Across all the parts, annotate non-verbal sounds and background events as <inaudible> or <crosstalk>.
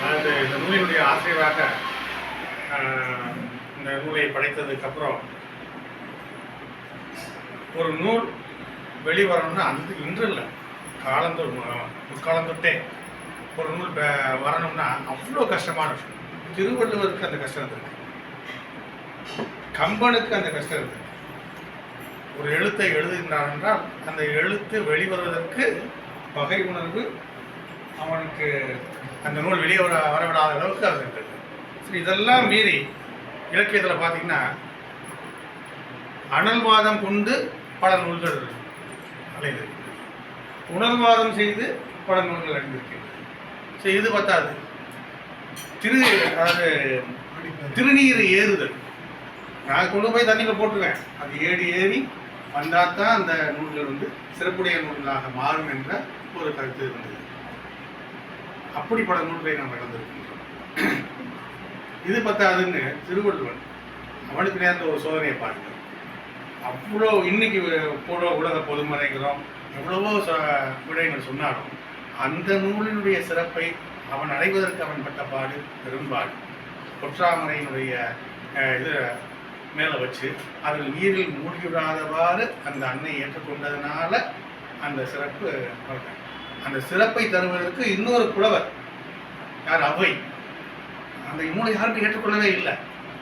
அதாவது இந்த நூலினுடைய ஆசிரியராக இந்த நூலை படைத்ததுக்கு அப்புறம் ஒரு நூல் வெளிவரணும்னா அந்த இன்று இல்லை காலந்தொரு முற்காலந்தொட்டே ஒரு நூல் வரணும்னா அவ்வளோ கஷ்டமான விஷயம். திருவள்ளுவருக்கு அந்த கஷ்டம் இருந்திருக்கு. கம்பனுக்கு அந்த கஷ்டம் இருந்திருக்கு. ஒரு எழுத்தை எழுதுகின்றான் என்றால் அந்த எழுத்து வெளிவருவதற்கு பகை உணர்வு அவனுக்கு அந்த நூல் வெளியே வர வரவிடாத அளவுக்கு அது இருக்குது சரி இதெல்லாம் மீறி இலக்கியத்தில் பார்த்தீங்கன்னா அனல்வாதம் கொண்டு பல நூல்கள் அலையுது உணர்வாதம் செய்து பல நூல்கள் அடைந்திருக்கிறது சரி இது பத்தாது. திரு அதாவது திருநீர் ஏறுதல். நான் கொண்டு போய் தண்ணியில் போட்டுருவேன். அது ஏறி ஏறி வந்தால் தான் அந்த நூல்கள் வந்து சிறப்புடைய நூல்களாக மாறும் என்ற ஒரு கருத்து இருந்தது. அப்படிப்பட்ட நூல்களை நாம் இழந்திருக்கின்றோம் இது பத்தாதுன்னு திருவள்ளுவன் அவனுக்கு நேர்ந்த ஒரு சோதனையை பாருங்க அவ்வளோ இன்னைக்கு போட உலக பொதுமறைங்கிறோம் எவ்வளவோ ச- விடயங்கள் சொன்னாலும் அந்த நூலினுடைய சிறப்பை அவன் அடைவதற்கு அவன் பட்ட பாடு பெரும்பாடு பொற்றாமரையினுடைய இது மேலே வச்சு அதில் நீரில் மூழ்கி விடாதவாறு அந்த அன்னை ஏற்றுக்கொண்டதுனால அந்த சிறப்பு அவருக்கு. அந்த சிறப்பை தருவதற்கு இன்னொரு புலவர் யார்? அவை அந்த நூலை யாருக்கும் ஏற்றுக்கொள்ளவே இல்லை.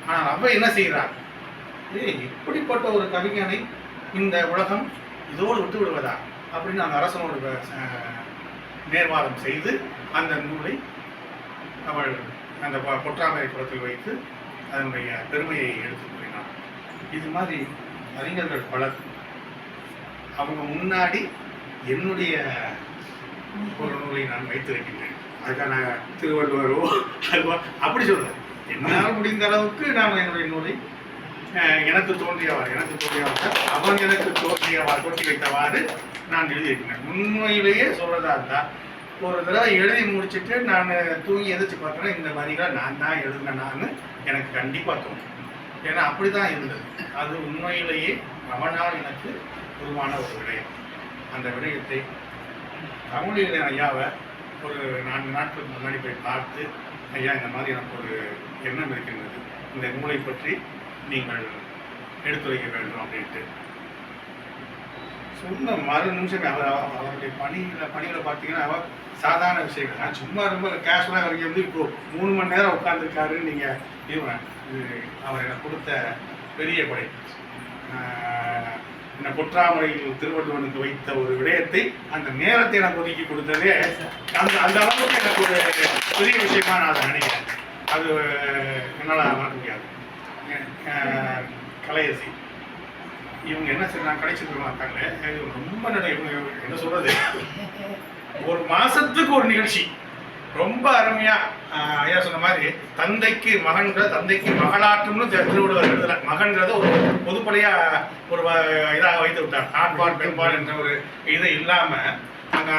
ஆனால் அவை என்ன செய்கிறார்? ஏய் இப்படிப்பட்ட ஒரு கவிஞனை இந்த உலகம் இதோடு விட்டு விடுவதா? அப்படின்னு அந்த அரசனோடு நேர்வாதம் செய்து அந்த நூலை அவள் அந்த பொ- பொற்றாமரை குளத்தில் வைத்து அதனுடைய பெருமையை எடுத்து கூறினார் இது மாதிரி அறிஞர்கள் பலர். அவங்க முன்னாடி என்னுடைய ஒரு நூலை நான் வைத்திருக்கின்றேன். அதுக்காக நான் திருவள்ளுவரோ அதுவா அப்படி சொல்கிறேன் என்னால் முடிந்த அளவுக்கு நான் என்னுடைய நூலை எனக்கு தோன்றியவாறு எனக்கு தோன்றியவாறு அவன் எனக்கு தோன்றியவாறு தோற்றி வைத்தவாறு நான் எழுதியிருக்கிறேன். உண்மையிலேயே சொல்கிறதா இருந்தால் ஒரு தடவை எழுதி முடிச்சுட்டு நான் தூங்கி எதிர்த்து பார்த்தேன்னா இந்த வரிகளை நான் தான் எழுதினேனான்னு எனக்கு கண்டிப்பாக தோணும் ஏன்னா அப்படி தான் இருந்தது. அது உண்மையிலேயே அவனால் எனக்கு உருவான ஒரு விடயம். அந்த விடயத்தை தமிழில் ஐயாவை ஒரு நான்கு நாட்களுக்கு முன்னாடி போய் பார்த்து ஐயா இந்த மாதிரி எனக்கு ஒரு எண்ணம் இருக்கின்றது. இந்த நூலை பற்றி நீங்கள் எடுத்துரைக்க வேண்டும் அப்படின்ட்டு. சொன்ன மறு நிமிஷம் அவர் அவ- அவருடைய பணியில் பணியில் பார்த்தீங்கன்னா அவர் சாதாரண விஷயங்கள். நான் சும்மா ரொம்ப கேஷுவலாக வரைக்கும் வந்து இப்போ மூணு மணி நேரம் உட்காந்துருக்காருன்னு நீங்கள் இவன் இது அவர் எனக்கு கொடுத்த பெரிய படை இந்த பொற்றாமரையில் திருவள்ளுவனுக்கு வைத்த ஒரு விடயத்தை அந்த நேரத்தை எனக்கு ஒதுக்கி கொடுத்ததே அந்த அந்த அளவுக்கு எனக்கு ஒரு பெரிய விஷயமா நான் அதை நினைக்கிறேன். அது என்னால் மறக்க முடியாது. கலையரசி. இவங்க என்ன செய்யறாங்க கடைசி இவங்க ரொம்ப நட- இவங்க என்ன சொல்றது? ஒரு மாசத்துக்கு ஒரு நிகழ்ச்சி. ரொம்ப அருமையா ஐயா சொன்ன மாதிரி தந்தைக்கு மகன்கிற தந்தைக்கு மகளாற்றம்னு திரு- திருவள்ளுவர் எழுதல. மகன்கிறத ஒரு பொதுப்படையா ஒரு இதாக வைத்து விட்டார். ஆண்பால் பெண்பால் என்ற ஒரு இது இல்லாம அங்க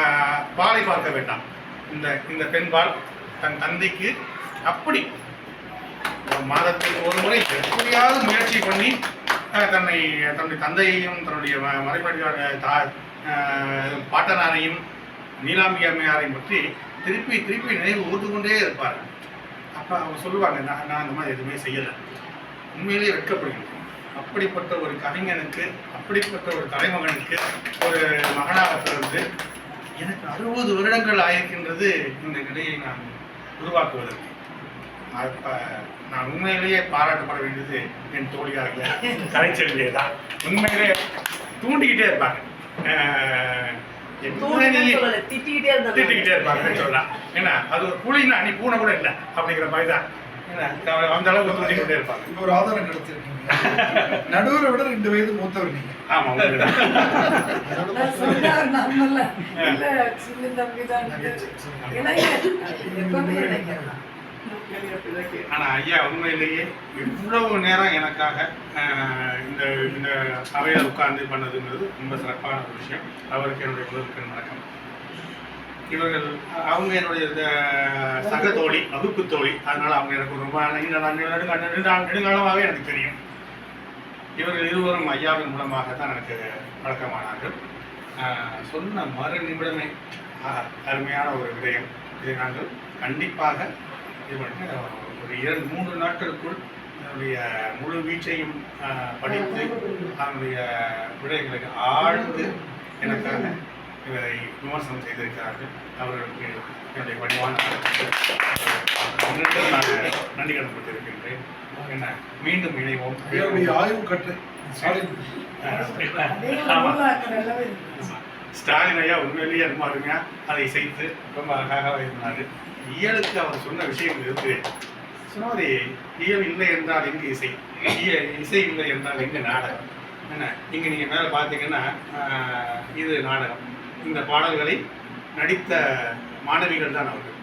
பாலை பார்க்க வேண்டாம். இந்த இந்த பெண்பால் தன் தந்தைக்கு அப்படி மாதத்தில் ஒரு முறை எப்படியாவது முயற்சி பண்ணி தன்னை தன்னுடைய தந்தையையும் தன்னுடைய ம- தா பாட்டனாரையும் நீலாம்பி அம்மையாரை பற்றி திருப்பி திருப்பி நினைவு ஊர்ந்து கொண்டே இருப்பார். அப்போ அவங்க சொல்லுவாங்க நான் நான் அந்த மாதிரி எதுவுமே செய்யலை. உண்மையிலேயே வெட்கப்படுகிறேன். அப்படிப்பட்ட ஒரு கவிஞனுக்கு அப்படிப்பட்ட ஒரு தலைமகனுக்கு ஒரு மகனாக பிறந்து எனக்கு அறுபது வருடங்கள் ஆயிருக்கின்றது இந்த நிலையை நான் உருவாக்குவதற்கு. அப்போ நான் உண்மையிலேயே பாராட்டப்பட வேண்டியது என் தோழியாகிய கலைச்செல்வியே தான் உண்மையிலே தூண்டிக்கிட்டே இருப்பாங்க. திட்டிக்கிட்டே இருப்பாங்கன்னு சொல்லலாம். ஏன்னா அது ஒரு புலின்னா நீ பூனை கூட இல்லை அப்படிங்கிற மாதிரி தான். ஏன்னா அந்த அளவுக்கு தூண்டிக்கிட்டே இருப்பாங்க. இங்க ஒரு ஆதாரம் கிடைச்சிருக்கீங்க. <laughs> நடுவரை விட ரெண்டு வயது மூத்தவர் நீங்க. ஆமா. இல்ல, சின்ன இளைஞர் தான். ஆனா ஐயா உண்மையிலேயே இவ்வளவு நேரம் எனக்காக ஆஹ், இந்த இந்த சபையில உட்கார்ந்து பண்ணதுங்கிறது ரொம்ப சிறப்பான ஒரு விஷயம். அவருக்கு என்னுடைய முதலுக்கு வணக்கம். இவர்கள் அவங்க என்னுடைய இந்த சக தோழி வகுப்பு தோழி. அதனால அவங்க எனக்கு ரொம்ப நெடுங்காலமாகவே எனக்கு தெரியும். இவர்கள் இருவரும் ஐயாவின் மூலமாக தான் எனக்கு வழக்கமானார்கள் ஆஹ், சொன்ன மறு நிமிடமே அருமையான ஒரு விடயம். இதை நாங்கள் கண்டிப்பாக இது பண்ணி ஒரு இரண்டு மூன்று நாட்களுக்குள் அதனுடைய முழு வீச்சையும் படித்து அதனுடைய விடயங்களுக்கு ஆழ்ந்து எனக்காக இவரை விமர்சனம் செய்திருக்கிறார்கள். அவர்களுக்கு என்னுடைய பணிவான. நான் நன்றி கடன்பட்டிருக்கின்றேன் என்ன மீண்டும் இணைவோம். ஆய்வு கட்டு ஸ்டாலின் ஸ்டாலின் ஐயா உண்மையிலேயே அதுமா அருமையா அதை இசைத்து ரொம்ப அழகாக இருந்தார். இயலுக்கு அவர் சொன்ன விஷயம் இருக்கு. சுனாதி இயல் இல்லை என்றால் எங்கு இசை? இய இசை இல்லை என்றால் எங்கு நாடகம்? என்ன? இங்க நீங்க மேல பார்த்தீங்கன்னா ஆஹ், இது நாடகம். இந்த பாடல்களை நடித்த மாணவிகள் தான் அவர்கள்.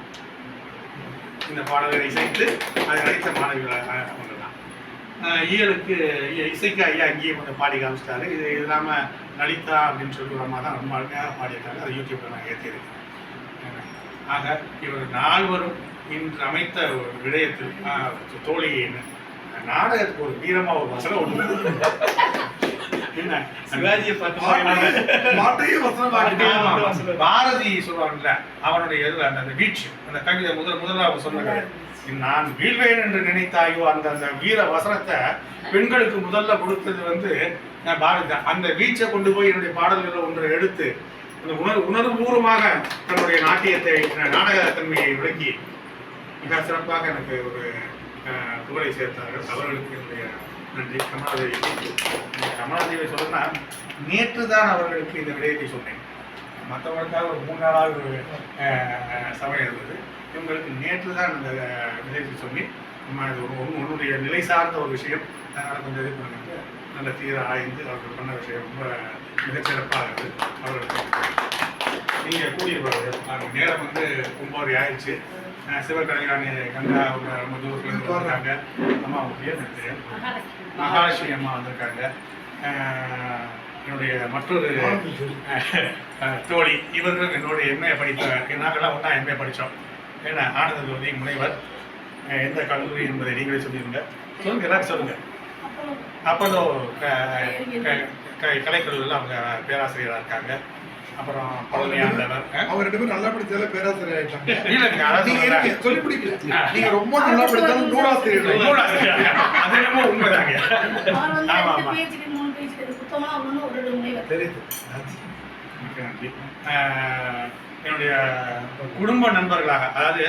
இந்த பாடல்களை இசைத்து அதை நடித்த மாணவிகள் அஹ், அவங்க தான் இயலுக்கு இசைக்கு ஐயா அங்கேயே கொஞ்சம் பாடி காமிச்சிட்டாரு. இது இது இல்லாம லலிதா அப்படின்னு சொல்லி ஒரு அம்மா தான் ரொம்ப அருமையாக பாடியிருக்காங்க. அது யூடியூப்ல நான் ஏற்றிருக்கேன் ஆக இவர் நால்வரும் இன்று அமைத்த ஒரு விடயத்தில் தோழி நாடகத்துக்கு ஒரு வீரமா ஒரு வசனம் ஒன்று என்ன? சிவாஜியை பார்த்து. பாரதி சொல்றாங்கல்ல அவனுடைய இதுல அந்த அந்த வீழ்ச்சி அந்த கவிதை முதல் அவர் சொன்னாங்க நான் வீழ்வேன் என்று நினைத்தாயோ அந்த அந்த வீர வசனத்தை பெண்களுக்கு முதல்ல கொடுத்தது வந்து நான் பாரதி அந்த வீச்சை கொண்டு போய் என்னுடைய பாடல்களில் ஒன்றை எடுத்து அந்த உணர்வு உணர்வுபூர்வமாக தன்னுடைய நாட்டியத்தை நாடகத்தன்மையை விளக்கி மிக சிறப்பாக எனக்கு ஒரு புகழை சேர்த்தார்கள். அவர்களுக்கு என்னுடைய நன்றி. கமலாதேவி கமலாதேவி சொல்லணும்னா நேற்று தான் அவர்களுக்கு இந்த விடயத்தை சொன்னேன். மற்றவர்களுக்காக ஒரு மூணு நாளாவது சபை இருந்தது. இவங்களுக்கு நேற்று தான் இந்த விடயத்தை சொல்லி நம்ம இது ஒரு உன்னுடைய நிலை சார்ந்த ஒரு விஷயம். அதனால் கொஞ்சம் இது பண்ணுங்க. நல்ல தீர ஆய்ந்து அவர்கள் பண்ண விஷயம் ரொம்ப மிகச்சிறப்பாக இருக்குது அவர்களுக்கு. நீங்கள் கூடிய நேரம் வந்து ஒம்பது ஆயிடுச்சு. சிவகல்யாணி கங்கா அவங்க ரொம்ப தூரத்துல இருந்து வந்திருக்காங்க. அம்மா அவங்க பேர் தெரியும் மகாலட்சுமி. அம்மா வந்திருக்காங்க. என்னுடைய மற்றொரு தோழி. இவர்களும் என்னோட எம்ஏ படித்த நாங்கள்லாம் ஒன்றா எம்ஏ படித்தோம் ஏன்னா ஆனந்த ஜோதி முனைவர். எந்த கல்லூரி என்பதை நீங்களே சொல்லிடுங்க சொல்லுங்க எல்லாரும் சொல்லுங்க. அப்போதோ கலைக்கல்லூரியில் அவங்க பேராசிரியராக இருக்காங்க. அப்புறம் பழனி ஆண்டவர் அஹ், அவங்க ரெண்டு பேரும் நல்லா பேராசிரியர் ஆயிட்டாங்க. சொல்லி பிடிக்கல நீங்க ரொம்ப நல்லா படிச்சாலும் நூலாசிரியர். நூலாசிரியர். அது என்னமோ உண்மைதாங்க. ஆமா, ஆமா. தெரியுது. நன்றி. என்னுடைய குடும்ப நண்பர்களாக அதாவது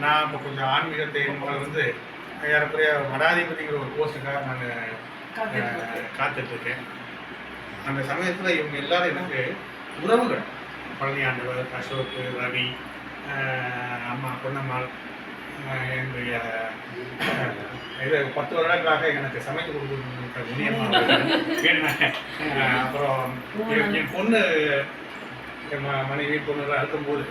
நான் இப்போ கொஞ்சம் ஆன்மீகத்தை வந்து ஏறக்குறைய மடாதிபதிங்கிற ஒரு போஸ்ட்டுக்காக நான் காத்துட்டு இருக்கேன் அந்த சமயத்தில் இவங்க எல்லாரும் எனக்கு உறவுகள். பழனி ஆண்டவர் அசோக் ரவி அம்மா பொன்னம்மாள் என்னுடைய இது பத்து வருடங்களாக எனக்கு சமைத்து கொடுக்குற முனியம்மா அப்புறம் என் பொண்ணு மனைவி பொண்ணுலாம் இருக்கும்போது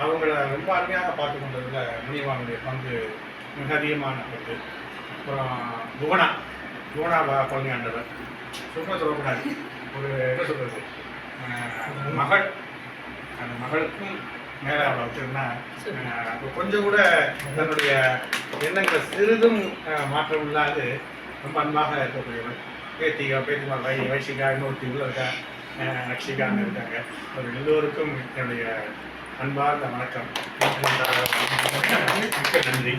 அவங்கள ரொம்ப அருமையாக பார்த்து கொண்டதில் முனியம்மாவுடைய பங்கு மிக அதிகமான பங்கு அப்புறம் புவனா. புவனா ப- பழனி ஆண்டவர் சும்மா சொல்லக்கூடாது. ஒரு என்ன சொல்கிறது மகள். அந்த மகளுக்கும் மேலே அவளை வச்சிருந்தா கொஞ்சம் கூட தன்னுடைய எண்ணங்களை சிறிதும் மாற்றம் இல்லாது ரொம்ப அன்பாக இருக்கக்கூடியவர். பேத்திகா பேத்திமா வை வைசிகா இன்னொருத்தி உள்ள இருக்கா? லக்ஷிகான்னு இருக்காங்க. அவர் எல்லோருக்கும் என்னுடைய அன்பார்ந்த வணக்கம். மிக்க நன்றி.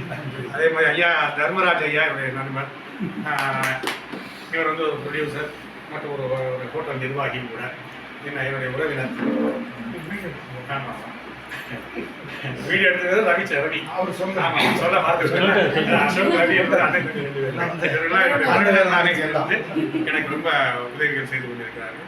அதே மாதிரி ஐயா தர்மராஜ் ஐயா என்னுடைய நண்பர். இவர் வந்து ஒரு ப்ரொடியூசர் மற்றும் ஒரு ஒரு ஹோட்டல் நிர்வாகி கூட. என்ன என்னுடைய உறவினர். ஆமா. ஆமா. வீடியோ எடுத்தது ரவி ரவி. அவர் சொந்த ஆமா, சொல்ல பார்த்து எனக்கு ரொம்ப உதவிகள் செய்து கொண்டிருக்கிறார்கள்.